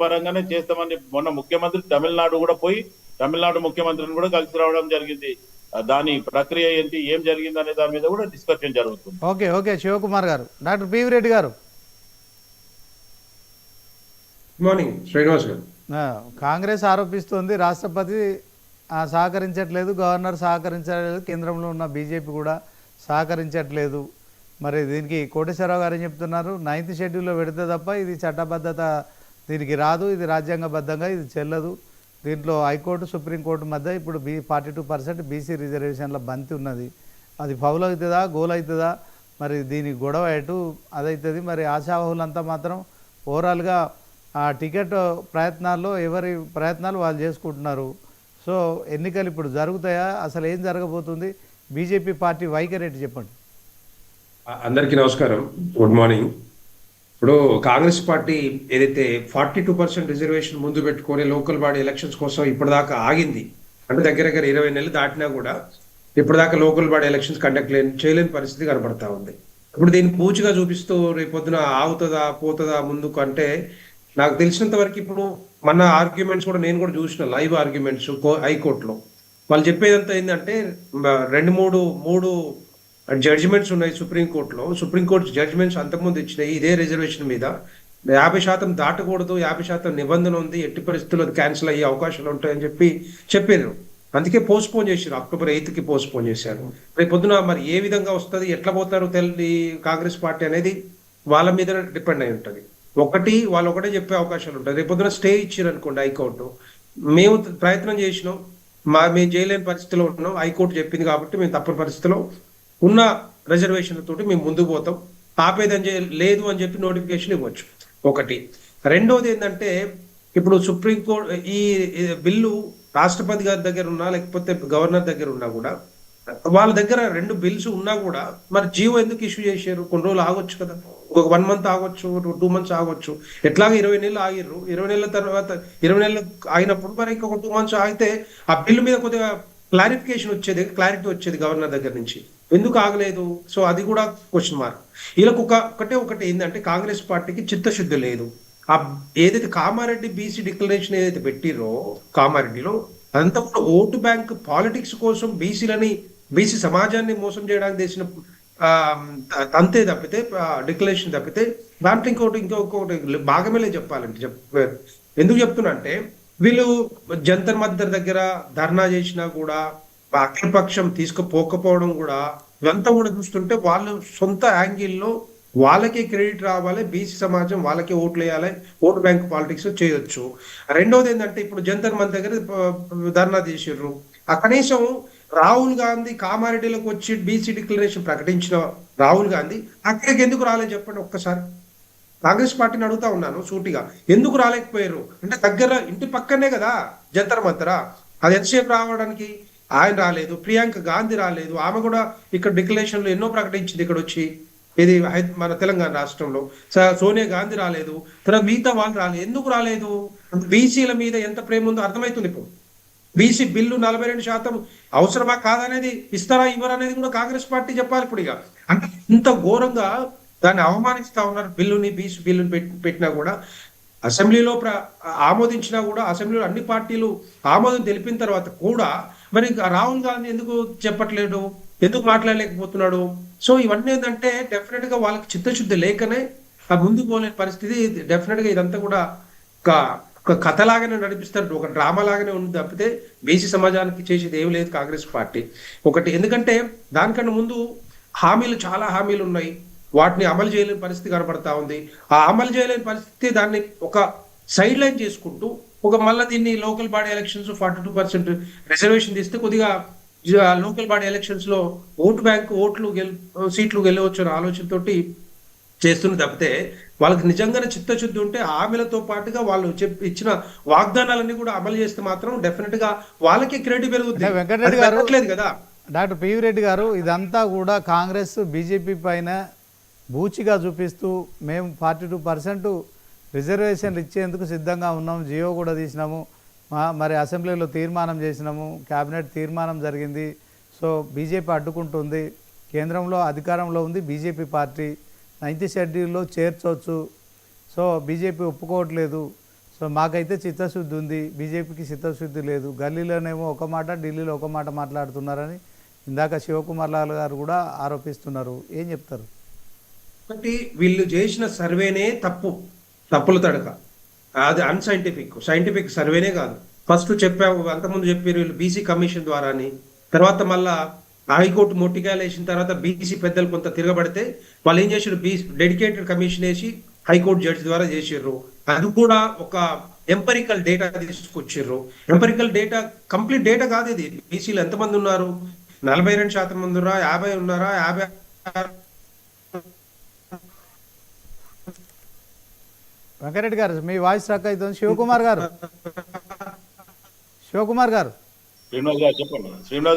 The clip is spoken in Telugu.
పరంగానే చేస్తామని మొన్న ముఖ్యమంత్రి తమిళనాడు కూడా పోయి తమిళనాడు ముఖ్యమంత్రిని కూడా కలిసి రావడం జరిగింది. దాని ప్రక్రియ ఏంటి ఏం జరిగింది అనే దాని మీద కూడా డిస్కషన్ జరుగుతుంది. ఓకే ఓకే శివకుమార్ గారు. డాక్టర్ పివి రెడ్డి గారు. గుడ్ మార్నింగ్ శ్రీనివాస్ గారు. ఆ, కాంగ్రెస్ ఆరోపిస్తోంది. రాష్ట్రపతి ఆ, సహకరించట్లేదు. గవర్నర్ సహకరించట్లేదు కేంద్రంలో ఉన్న బీజేపీ కూడా సహకరించట్లేదు. మరి దీనికి కోటేశ్వరరావు గారు ఏం చెప్తున్నారు? నైన్త్ షెడ్యూల్లో పెడితే తప్ప ఇది చట్టబద్ధత దీనికి రాదు ఇది రాజ్యాంగబద్ధంగా ఇది చెల్లదు. దీంట్లో హైకోర్టు సుప్రీంకోర్టు మధ్య ఇప్పుడు B forty two percent BC రిజర్వేషన్ల బంతి ఉన్నది. అది ఫౌల్ అవుతుందా గోల్ అవుతుందా మరి దీని గొడవ ఎటు? అదవుతుంది మరి ఆశావహులంతా మాత్రం ఓవరాల్గా ఆ టికెట్ ప్రయత్నాల్లో ఎవరి ప్రయత్నాలు వాళ్ళు చేసుకుంటున్నారు. సో ఎన్నికలు ఇప్పుడు జరుగుతాయా? అసలు ఏం జరగబోతుంది? బీజేపీ పార్టీ వైఖరి ఏంటి చెప్పండి. అందరికీ నమస్కారం. Good morning. ఇప్పుడు కాంగ్రెస్ పార్టీ ఏదైతే ఫార్టీ టూ పర్సెంట్ రిజర్వేషన్ ముందు పెట్టుకొని లోకల్ బాడీ ఎలక్షన్స్ కోసం ఇప్పటిదాకా ఆగింది అంటే దగ్గర దగ్గర ఇరవై నెలలు దాటినా కూడా ఇప్పటిదాకా లోకల్ బాడీ ఎలక్షన్స్ కండక్ట్ లేని చేయలేని పరిస్థితి కనబడతా ఉంది. ఇప్పుడు దీన్ని పూచిగా చూపిస్తూ రేపొద్దున ఆగుతుందా పోతుందా ముందుకు అంటే నాకు తెలిసినంత వరకు ఇప్పుడు మన ఆర్గ్యుమెంట్స్ కూడా నేను కూడా చూసిన లైవ్ ఆర్గ్యుమెంట్స్ హైకోర్టులో. వాళ్ళు చెప్పేదంతా ఏంటంటే రెండు మూడు మూడు జడ్జిమెంట్స్ ఉన్నాయి సుప్రీంకోర్టులో సుప్రీంకోర్టు జడ్జిమెంట్స్ అంతకుముందు ఇచ్చినాయి. ఇదే రిజర్వేషన్ మీద యాభై శాతం దాటకూడదు యాభై శాతం నిబంధన ఉంది ఎట్టి పరిస్థితుల్లో క్యాన్సిల్ అయ్యే అవకాశాలు ఉంటాయని చెప్పి చెప్పారు అందుకే పోస్ట్పోన్ చేశారు అక్టోబర్ ఎయిత్కి పోస్ట్పోన్ చేశారు. రేపు పొద్దున మరి ఏ విధంగా వస్తుంది ఎట్లా పోతారు తెల్లి కాంగ్రెస్ పార్టీ అనేది వాళ్ళ మీద డిపెండ్ అయి ఉంటుంది. ఒకటి వాళ్ళు ఒకటే చెప్పే అవకాశాలు ఉంటాయి. రేపు పొద్దున స్టే ఇచ్చారు అనుకోండి హైకోర్టు. మేము ప్రయత్నం చేసినాం. మా మేము చేయలేని పరిస్థితిలో ఉన్నాం. హైకోర్టు చెప్పింది కాబట్టి మేము తప్పని పరిస్థితిలో ఉన్న రిజర్వేషన్ల తోటి మేము ముందుకు పోతాం. ఆపేదని లేదు అని చెప్పి నోటిఫికేషన్ ఇవ్వచ్చు. ఒకటి. రెండోది ఏంటంటే ఇప్పుడు సుప్రీంకోర్టు ఈ ఈ బిల్లు రాష్ట్రపతి గారి దగ్గర ఉన్నా లేకపోతే గవర్నర్ దగ్గర ఉన్నా కూడా వాళ్ళ దగ్గర రెండు బిల్స్ ఉన్నా కూడా మరి జియో ఎందుకు ఇష్యూ చేశారు? కొన్ని రోజులు ఆగొచ్చు కదా. ఒక వన్ మంత్ ఆగొచ్చు టూ మంత్స్ ఆగొచ్చు. ఎట్లాగో ఇరవై నెలలు ఆగిర్రు? ఇరవై నెలల తర్వాత ఇరవై నెలలు ఆగినప్పుడు మరి ఇంకొక టూ మంత్స్ ఆగితే ఆ బిల్లు మీద కొద్దిగా క్లారిఫికేషన్ వచ్చేది క్లారిటీ వచ్చేది గవర్నర్ దగ్గర నుంచి. ఎందుకు ఆగలేదు? సో అది కూడా క్వశ్చన్ మార్క్ వీళ్ళకి ఒక ఒకటే ఒకటి ఏంటంటే కాంగ్రెస్ పార్టీకి చిత్తశుద్ధి లేదు. ఆ ఏదైతే కామారెడ్డి బీసీ డిక్లరేషన్ ఏదైతే పెట్టిరో కామారెడ్డిలో అదంతా కూడా ఓటు బ్యాంక్ పాలిటిక్స్ కోసం బీసీలని బీసీ సమాజాన్ని మోసం చేయడానికి చేసిన అంతే తప్పితే డిక్లరేషన్ తప్పితే దాంట్లో ఇంకోటి ఇంకొకటి భాగమేలే చెప్పాలంటే. చెప్ ఎందుకు చెప్తున్నా అంటే వీళ్ళు జంతర్ మద్దర్ దగ్గర ధర్నా చేసినా కూడా అఖిలపక్షం తీసుకుపోకపోవడం కూడా ఇదంతా కూడా చూస్తుంటే వాళ్ళు సొంత యాంగిల్లో వాళ్ళకే క్రెడిట్ రావాలి బీసీ సమాజం వాళ్ళకే ఓట్లు వేయాలి ఓటు బ్యాంక్ పాలిటిక్స్ చేయొచ్చు. రెండోది ఏంటంటే ఇప్పుడు జంతర్ మంత్ దగ్గర ధర్నా చేసిర్రు. ఆ కనీసం రాహుల్ గాంధీ కామారెడ్డిలోకి వచ్చి బీసీ డిక్లరేషన్ ప్రకటించిన రాహుల్ గాంధీ అక్కడికి ఎందుకు రాలేదు చెప్పండి ఒక్కసారి. కాంగ్రెస్ పార్టీని అడుగుతా ఉన్నాను సూటిగా. ఎందుకు రాలేకపోయారు? అంటే దగ్గర ఇంటి పక్కనే కదా జంతర్ మంతర? అది ఎంతసేపు రావడానికి? ఆయన రాలేదు ప్రియాంక గాంధీ రాలేదు. ఆమె కూడా ఇక్కడ డిక్లరేషన్లు ఎన్నో ప్రకటించింది ఇక్కడ వచ్చి ఇది హై- మన తెలంగాణ రాష్ట్రంలో. సోనియా గాంధీ రాలేదు తర్వాత మిగతా వాళ్ళు రాలేదు. ఎందుకు రాలేదు? బీసీల మీద ఎంత ప్రేమ ఉందో అర్థమవుతుంది ఇప్పుడు. బీసీ బిల్లు నలభై రెండు శాతం అవసరమా కాదనేది ఇస్తారా ఇవ్వరా అనేది కూడా కాంగ్రెస్ పార్టీ చెప్పాలి ఇప్పుడు ఇక. అంటే ఇంత ఘోరంగా దాన్ని అవమానిస్తా ఉన్నారు. బిల్లుని బీసీ బిల్లుని పెట్టినా కూడా అసెంబ్లీలో ప్ర ఆమోదించినా కూడా అసెంబ్లీలో అన్ని పార్టీలు ఆమోదం తెలిపిన తర్వాత కూడా మరి ఇంకా రాహుల్ గాంధీ ఎందుకు చెప్పట్లేడు? ఎందుకు మాట్లాడలేకపోతున్నాడు? సో ఇవన్నీ ఏంటంటే డెఫినెట్గా వాళ్ళకి చిత్తశుద్ధి లేకనే ఆ ముందుకు పోలేని పరిస్థితి. డెఫినెట్గా ఇదంతా కూడా ఒక ఒక కథలాగానే నడిపిస్తారు. ఒక డ్రామా లాగానే ఉంది తప్పితే బీసీ సమాజానికి చేసేది ఏమి లేదు కాంగ్రెస్ పార్టీ. ఒకటి ఎందుకంటే దానికన్నా ముందు హామీలు చాలా హామీలు ఉన్నాయి. వాటిని అమలు చేయలేని పరిస్థితి కనబడతా ఉంది. ఆ అమలు చేయలేని పరిస్థితి దాన్ని ఒక సైడ్ లైన్ చేసుకుంటూ ఒక మళ్ళీ దీన్ని local body elections forty two percent reservation తీస్తే కొద్దిగా లోకల్ బాడీ ఎలక్షన్స్లో ఓటు బ్యాంక్ ఓట్లు గెల్ సీట్లు గెలవచ్చు అనే ఆలోచనతోటి చేస్తున్న తప్పితే వాళ్ళకి నిజంగానే చిత్తశుద్ధి ఉంటే హామీలతో పాటుగా వాళ్ళు చెప్పి ఇచ్చిన వాగ్దానాలన్నీ కూడా అమలు చేస్తే మాత్రం డెఫినెట్గా వాళ్ళకి క్రెడిట్ పెరుగుతుంది వెంకటరెడ్డి గారు- కదా. డాక్టర్ పివి రెడ్డి గారు ఇదంతా కూడా కాంగ్రెస్ బీజేపీ పైన బూచిగా చూపిస్తూ మేము ఫార్టీ టూ పర్సెంట్ రిజర్వేషన్లు ఇచ్చేందుకు సిద్ధంగా ఉన్నాము. జియో కూడా తీసినాము. మా- మరి అసెంబ్లీలో తీర్మానం చేసినాము. క్యాబినెట్ తీర్మానం జరిగింది. సో బీజేపీ అడ్డుకుంటుంది. కేంద్రంలో అధికారంలో ఉంది బీజేపీ పార్టీ. నైన్త్ షెడ్యూల్లో చేర్చవచ్చు. సో బీజేపీ ఒప్పుకోవట్లేదు. సో మాకైతే చిత్తశుద్ధి ఉంది. బీజేపీకి చిత్తశుద్ధి లేదు. గల్లీలోనేమో ఒక మాట ఢిల్లీలో ఒక మాట మాట్లాడుతున్నారని ఇందాక శివకుమార్ లాల్ గారు కూడా ఆరోపిస్తున్నారు. ఏం చెప్తారు? ఒకటి వీళ్ళు చేసిన సర్వేనే తప్పు తప్పుల తడక అది అన్సైంటిఫిక్ సైంటిఫిక్ సర్వేనే కాదు. ఫస్ట్ చెప్పాము అంతకుముందు చెప్పారు వీళ్ళు బీసీ కమిషన్ ద్వారాని. తర్వాత మళ్ళా హైకోర్టు మొట్టికాయలు వేసిన తర్వాత బీసీ పెద్దలు కొంత తిరగబడితే వాళ్ళు ఏం చేసారు బీసీ డెడికేటెడ్ కమిషన్ వేసి హైకోర్టు జడ్జి ద్వారా చేసారు అది కూడా ఒక ఎంపరికల్ డేటా తీసుకొచ్చారు ఎంపరికల్ డేటా కంప్లీట్ డేటా కాదు ఇది. బీసీలు ఎంతమంది ఉన్నారు? నలభై రెండు శాతం మంది ఉన్నారా? యాభై ఉన్నారా? యాభై వెంకరెడ్డి గారు మీ వాయిస్ స్ట్రక్ అవుతుంది శివకుమార్ గారు. శివకుమార్ గారు. శ్రీనివాస్ గారు చెప్పండి. శ్రీనివాస్